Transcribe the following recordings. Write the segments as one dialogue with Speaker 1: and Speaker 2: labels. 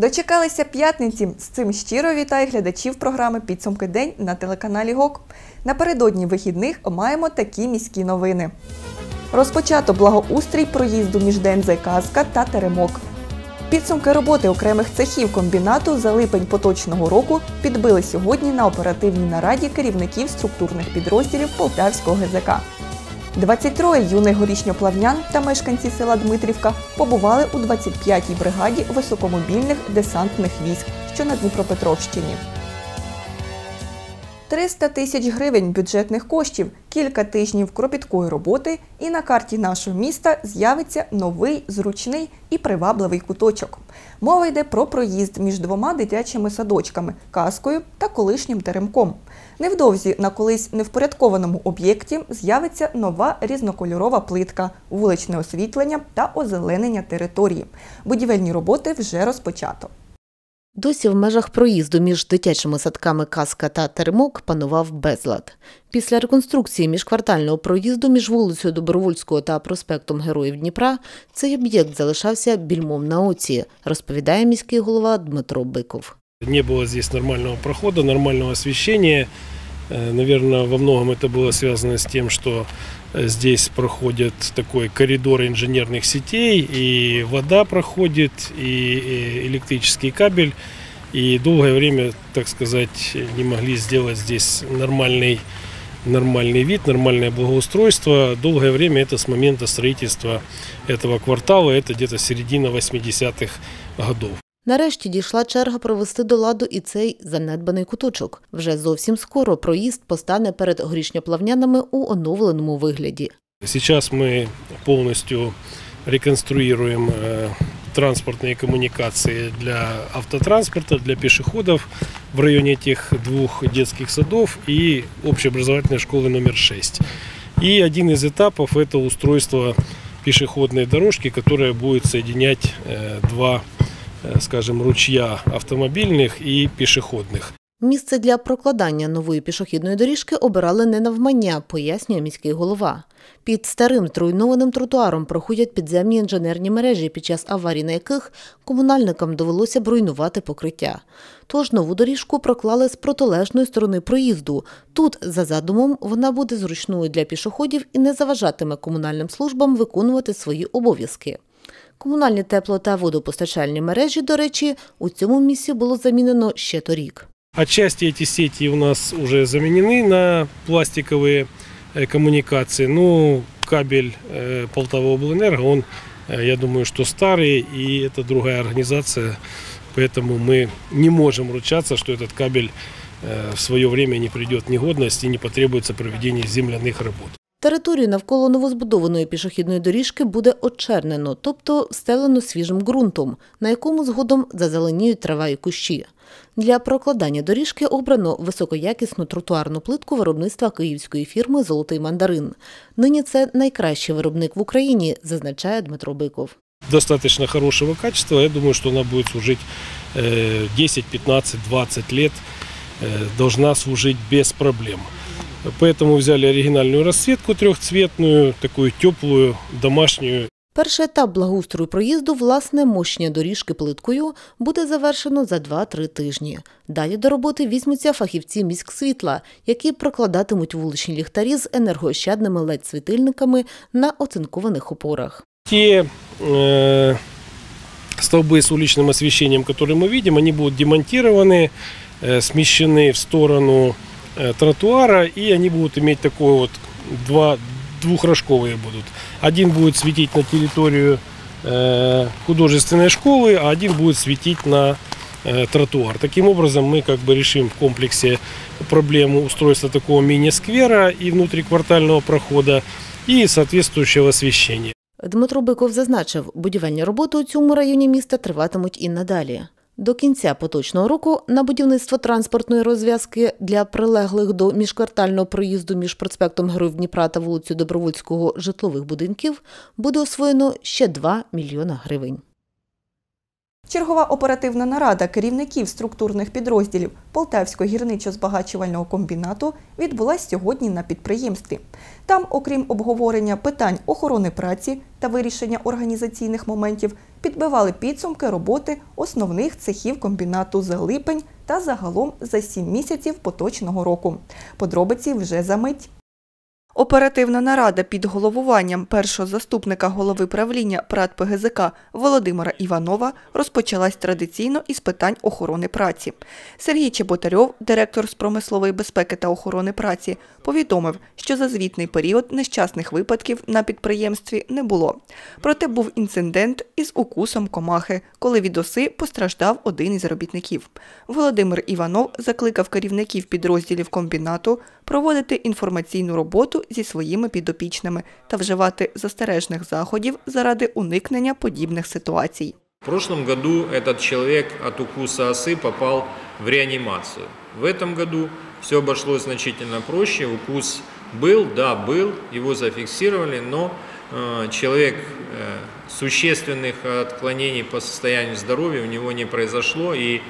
Speaker 1: Дочекалися п'ятниці. З цим щиро вітаю глядачів програми Підсумки день на телеканалі ГОК. Напередодні вихідних маємо такі міські новини. Розпочато благоустрій проїзду між ДНЗ Казка та Теремок. Підсумки роботи окремих цехів комбінату за липень поточного року підбили сьогодні на оперативній нараді керівників структурних підрозділів Полтавського ГЗК. 23 юних горішньоплавнян та мешканці села Дмитрівка побували у 25-й бригаді високомобільних десантних військ, що на Дніпропетровщині. 300 тисяч гривень бюджетних коштів, кілька тижнів кропіткої роботи, і на карті нашого міста з'явиться новий, зручний і привабливий куточок. Мова йде про проїзд між двома дитячими садочками каскою та колишнім теремком. Невдовзі на колись невпорядкованому об'єкті з'явиться нова різнокольорова плитка, вуличне освітлення та озеленення території. Будівельні роботи вже розпочато.
Speaker 2: Досі в межах проїзду між дитячими садками Каска та Теремок панував безлад. Після реконструкції міжквартального проїзду між вулицею Добровольського та проспектом Героїв Дніпра цей об'єкт залишався більмом на оці, розповідає міський голова Дмитро Биков.
Speaker 3: Не было здесь нормального прохода, нормального освещения. Э, Наверное, во многом это было связано с тем, что э, здесь проходит такой коридор инженерных сетей, и вода проходит, и и электрический кабель. И долгое время, так сказать, не могли сделать здесь нормальный, нормальный вид, нормальное благоустройство. Долгое время это с момента строительства этого квартала, это где-то середина 80-х годов.
Speaker 2: Нарешті дійшла черга провести до ладу і цей занедбаний куточок. Вже зовсім скоро проїзд постане перед горішньоплавнянами у оновленому вигляді.
Speaker 3: Сейчас мы полностью реконструируем э, транспортные коммуникации для автотранспорта, для пешеходов в районе этих двух детских садов и общеобразовательной школы номер 6. И один из этапов это устройство пешеходной дорожки, которая будет соединять э, два, э, скажем, ручья автомобильных и пешеходных.
Speaker 2: Місце для прокладання нової пішохідної доріжки обирали не навмання, пояснює міський голова. Під старим зруйнованим тротуаром проходять підземні інженерні мережі, під час аварій на яких комунальникам довелося б руйнувати покриття. Тож нову доріжку проклали з протилежної сторони проїзду. Тут, за задумом, вона буде зручною для пішоходів і не заважатиме комунальним службам виконувати свої обов'язки. Комунальні тепло та водопостачальні мережі, до речі, у цьому місці було замінено ще торік.
Speaker 3: Отчасти эти сети у нас уже заменены на пластиковые э, коммуникации. Ну, кабель э, Полтава облэнерго, он, э, я думаю, что старый, и это другая организация, поэтому мы не можем ручаться, что этот кабель э, в свое время не придет в негодность и не потребуется проведение земляных работ.
Speaker 2: Територію навколо новозбудованої пішохідної доріжки буде очернено, тобто стелено свіжим ґрунтом, на якому згодом зазеленіють трава і кущі. Для прокладання доріжки обрано високоякісну тротуарну плитку виробництва київської фірми Золотий мандарин. Нині це найкращий виробник в Україні, зазначає Дмитро Биков.
Speaker 3: Достаточно хорошего качества, я думаю, что она будет служить э, 10, 15, 20 лет, э, должна служить без проблем. Поэтому взяли оригинальную расцветку трехцветную, такую теплую, домашнюю.
Speaker 2: Перший етап благоустрою проїзду, власне, мощення доріжки плиткою, буде завершено за 2-3 тижні. Далі до роботи візьмуться фахівці міськсвітла, які прокладатимуть вуличні ліхтарі з енергоощадними LED-світильниками на оцинкованих опорах.
Speaker 3: Те э, столбы с уличным освещением, которые мы видим, они будут демонтированы, э, смещены в сторону э, тротуара, и они будут иметь такой вот два двухрожковые будут. Один будет светить на территорию э, художественной школы, а один будет светить на э, тротуар. Таким образом мы как бы решим в комплексе проблему устройства такого мини-сквера и внутриквартального прохода и соответствующего освещения.
Speaker 2: Дмитро Биков зазначив, будівельні роботи у цьому районі міста триватимуть і надалі. До кінця поточного року на будівництво транспортної розв'язки для прилеглих до міжквартального проїзду між проспектом Героїв Дніпра та вулицю Добровольського житлових будинків буде освоєно ще 2 мільйона гривень.
Speaker 1: Чергова оперативна нарада керівників структурних підрозділів Полтавського гірничо-збагачувального комбінату відбулась сьогодні на підприємстві. Там, окрім обговорення питань охорони праці та вирішення організаційних моментів, підбивали підсумки роботи основних цехів комбінату за липень та загалом за сім місяців поточного року. Подробиці вже за мить. Оперативна нарада під головуванням першого заступника голови правління ПРАТ ПГЗК Володимира Іванова розпочалась традиційно із питань охорони праці. Сергій Чеботарьов, директор з промислової безпеки та охорони праці, повідомив, що за звітний період нещасних випадків на підприємстві не було. Проте був інцидент із укусом комахи, коли від оси постраждав один із робітників. Володимир Іванов закликав керівників підрозділів комбінату проводити інформаційну роботу зі своїми підопічними та вживати застережних заходів заради уникнення подібних ситуацій.
Speaker 4: В прошлом году этот человек от укуса осы попал в реанимацию. В этом году все обошлось значительно проще. Укус был, да, был, его зафиксировали, но э, человек э, существенных отклонений по состоянию здоровья у него не произошло, и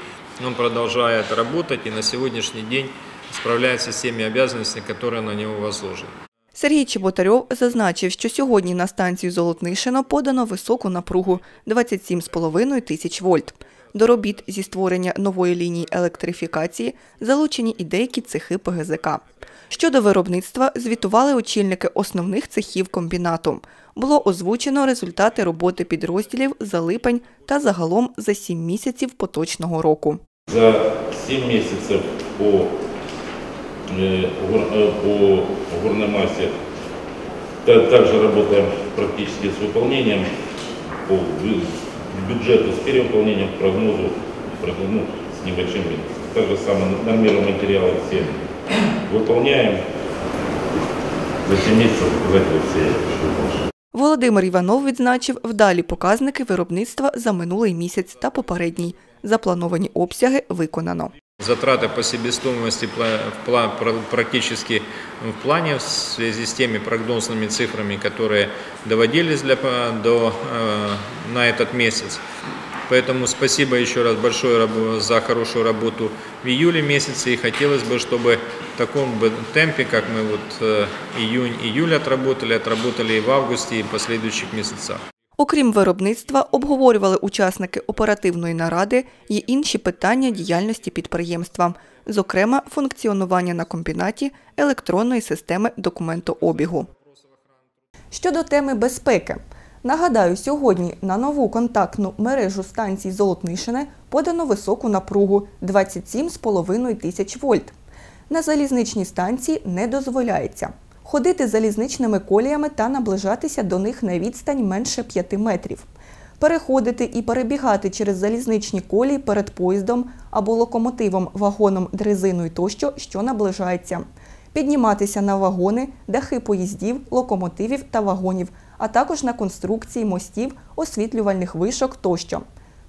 Speaker 4: он продолжает работать и на сегодняшний день справляется с теми обязанностями, которые на него возложены.
Speaker 1: Сергій Чеботарьов зазначив, що сьогодні на станцію Золотнишино подано високу напругу 27,5 тисяч вольт. До робіт зі створення нової лінії електрифікації залучені і деякі цехи ПГЗК. Щодо виробництва звітували очільники основних цехів комбінату. Було озвучено результати роботи підрозділів за липень та загалом за сім місяців поточного року.
Speaker 5: За 7 месяцев по, э, гор- э, по горной массе та- также работаем практически с выполнением по бю- бюджету, с перевыполнением к прогнозу, прогно- ну, с небольшим минусом. Так же самое нормированные материалы все выполняем. За 7 месяцев показатели все выполнены.
Speaker 1: Володимир Іванов відзначив вдалі показники виробництва за минулий місяць та попередній. Заплановані обсяги виконано.
Speaker 4: Затраты по себестоимости практически в плане в связи с теми прогнозными цифрами, которые доводились для, по- до, э, на этот месяц. Поэтому спасибо еще раз большое за хорошую работу в июле месяце. И хотелось бы, чтобы в таком темпе, как мы вот э, июнь-июль отработали, отработали и в августе, и в последующих месяцах.
Speaker 1: Окрім виробництва, обговорювали учасники оперативної наради й інші питання діяльності підприємства, зокрема функціонування на комбінаті електронної системи документообігу. Щодо теми безпеки. Нагадаю, сьогодні на нову контактну мережу станцій Золотнишине подано високу напругу 27,5 тисяч вольт. На залізничній станції не дозволяється ходити залізничними коліями та наближатися до них на відстань менше 5 метрів, переходити і перебігати через залізничні колії перед поїздом або локомотивом, вагоном, дрезиною тощо, що наближається, підніматися на вагони, дахи поїздів, локомотивів та вагонів, а також на конструкції мостів, освітлювальних вишок тощо,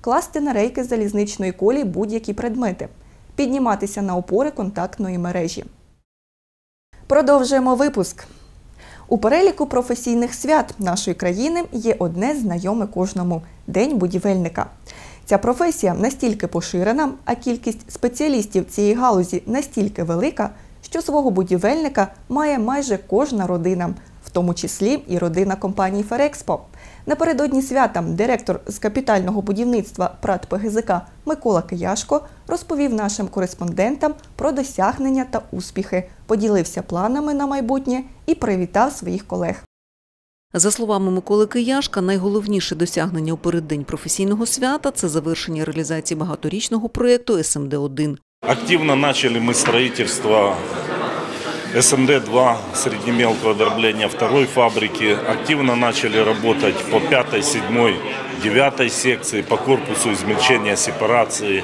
Speaker 1: класти на рейки залізничної колії будь-які предмети, підніматися на опори контактної мережі. Продовжуємо випуск. У переліку професійних свят нашої країни є одне знайоме кожному День будівельника. Ця професія настільки поширена, а кількість спеціалістів цієї галузі настільки велика, що свого будівельника має майже кожна родина, в тому числі і родина компанії Ферекспо. Напередодні свята директор з капітального будівництва ПРАТ ПГЗК Микола Кияшко розповів нашим кореспондентам про досягнення та успіхи, поділився планами на майбутнє і привітав своїх колег.
Speaker 6: За словами Миколи Кияшка, найголовніше досягнення у переддень професійного свята це завершення реалізації багаторічного проєкту СМД-1.
Speaker 5: Активно начали мы строительство СМД-2 среднемелкого дробления второй фабрики. Активно начали работать по 5, 7, 9 секции, по корпусу измельчения сепарации,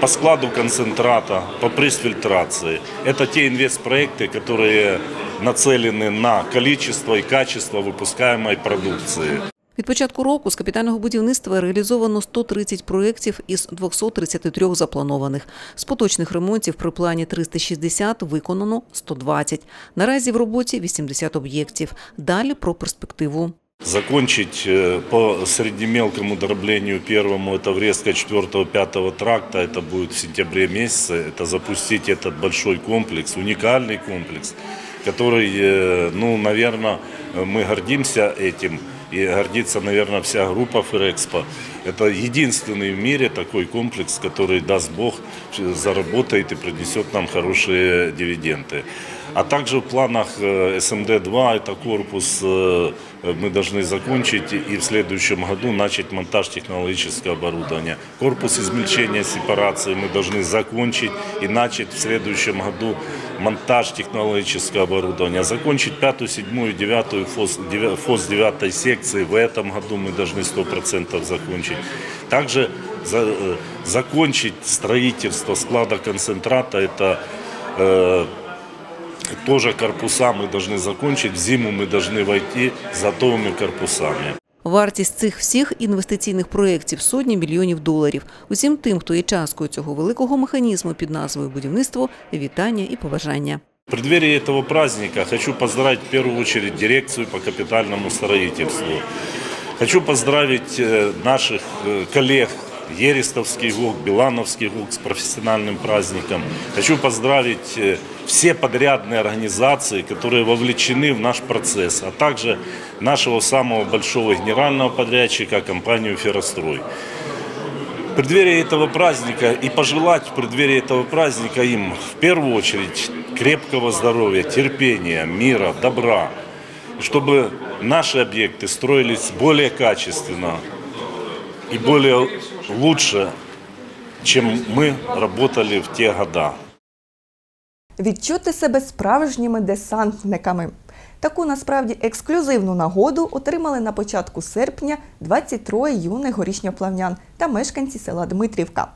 Speaker 5: по складу концентрата, по пресс-фильтрации. Это те инвестпроекты, которые нацелены на количество и качество выпускаемой продукции.
Speaker 6: Від початку року з капітального будівництва реалізовано 130 проєктів із 233 запланованих. З поточних ремонтів при плані 360 виконано 120. Наразі в роботі 80 об'єктів. Далі про перспективу.
Speaker 5: Закончить э, по среднемелкому дроблению первому, это врезка 4-5 тракта, это будет в сентябре месяце, это запустить этот большой комплекс, уникальный комплекс, который, э, ну, наверное, мы гордимся этим, И гордится, наверное, вся группа Ферекспо. Это единственный в мире такой комплекс, который, даст Бог, заработает и принесет нам хорошие дивиденды. А также в планах э, СМД-2 это корпус э, мы должны закончить и в следующем году начать монтаж технологического оборудования. Корпус измельчения сепарации мы должны закончить и начать в следующем году монтаж технологического оборудования. Закончить пятую, седьмую, девятую ФОС, ФОС 9 секции в этом году мы должны 100% закончить. Также за, э, закончить строительство склада концентрата, это э, тоже корпуса мы должны закончить. В зиму мы должны войти с готовыми корпусами.
Speaker 6: Вартість цих всіх інвестиційних проєктів – сотні мільйонів доларів. Усім тим, хто є часткою цього великого механізму під назвою «Будівництво», вітання і побажання.
Speaker 5: В преддверии этого праздника хочу поздравить в первую очередь дирекцию по капитальному строительству. Хочу поздравить э, наших э, коллег Ерестовский ГОК, Билановский ГОК с профессиональным праздником. Хочу поздравить э, все подрядные организации, которые вовлечены в наш процесс, а также нашего самого большого генерального подрядчика, компанию «Феррострой». В преддверии этого праздника и пожелать в преддверии этого праздника им в первую очередь крепкого здоровья, терпения, мира, добра, чтобы наши объекты строились более качественно и более лучше, чем мы работали в те года.
Speaker 1: Відчути себе справжніми десантниками. Таку насправді ексклюзивну нагоду отримали на початку серпня 23 юних горішньоплавнян та мешканці села Дмитрівка.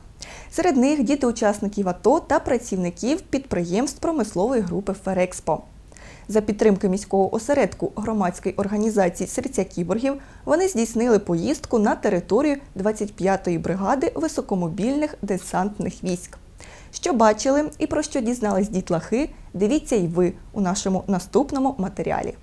Speaker 1: Серед них діти учасників АТО та працівників підприємств промислової групи Ферекспо. За підтримки міського осередку громадської організації Серця кіборгів вони здійснили поїздку на територію 25-ї бригади високомобільних десантних військ. Що бачили і про що дізнались дітлахи, дивіться й ви у нашому наступному матеріалі.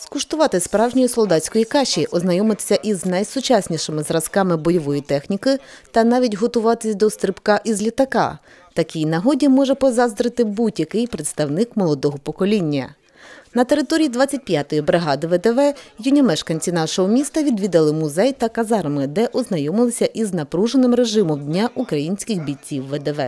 Speaker 2: Скуштувати справжньої солдатської каші, ознайомитися із найсучаснішими зразками бойової техніки та навіть готуватись до стрибка із літака. Такій нагоді може позаздрити будь-який представник молодого покоління. На території 25-ї бригади ВДВ юні мешканці нашого міста відвідали музей та казарми, де ознайомилися із напруженим режимом Дня українських бійців ВДВ.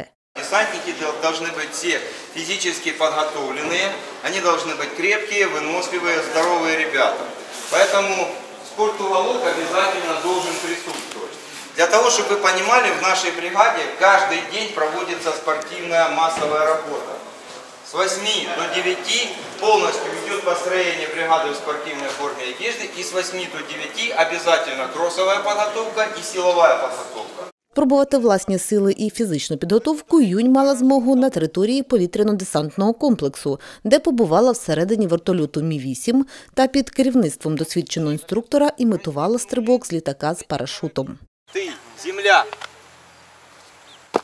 Speaker 7: Десантники должны быть все физически подготовленные, они должны быть крепкие, выносливые, здоровые ребята. Поэтому спортуголок обязательно должен присутствовать. Для того, чтобы вы понимали, в нашей бригаде каждый день проводится спортивная массовая работа. С 8 до 9 полностью идет построение бригады в спортивной форме одежды, и с 8 до 9 обязательно кроссовая подготовка и силовая подготовка.
Speaker 2: Пробувати власні сили і фізичну підготовку юнь мала змогу на території повітряно-десантного комплексу, де побувала всередині вертольоту Мі-8 та під керівництвом досвідченого інструктора імітувала стрибок з літака з парашутом.
Speaker 7: Ты, земля.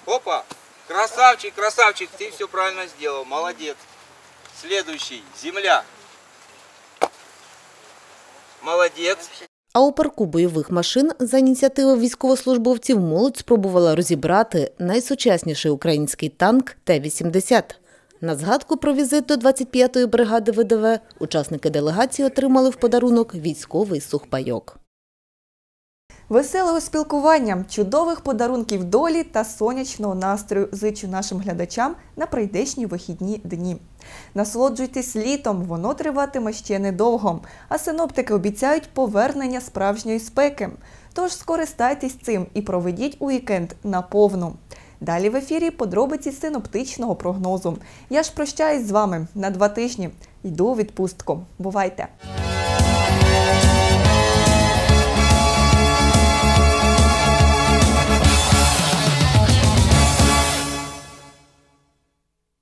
Speaker 7: Опа. Красавчик, красавчик, ты все правильно сделал. Молодец. Следующий. Земля. Молодец.
Speaker 2: А у парку бойових машин за ініціативи військовослужбовців молодь спробувала розібрати найсучасніший український танк Т-80. На згадку про візит до 25-ї бригади ВДВ учасники делегації отримали в подарунок військовий сухпайок.
Speaker 1: Веселого спілкування, чудових подарунків долі та сонячного настрою зичу нашим глядачам на прийдешні вихідні дні. Насолоджуйтесь літом, воно триватиме ще недовго, а синоптики обіцяють повернення справжньої спеки. Тож скористайтесь цим і проведіть уікенд наповну. Далі в ефірі подробиці синоптичного прогнозу. Я ж прощаюсь з вами на два тижні. Йду у відпустку. Бувайте!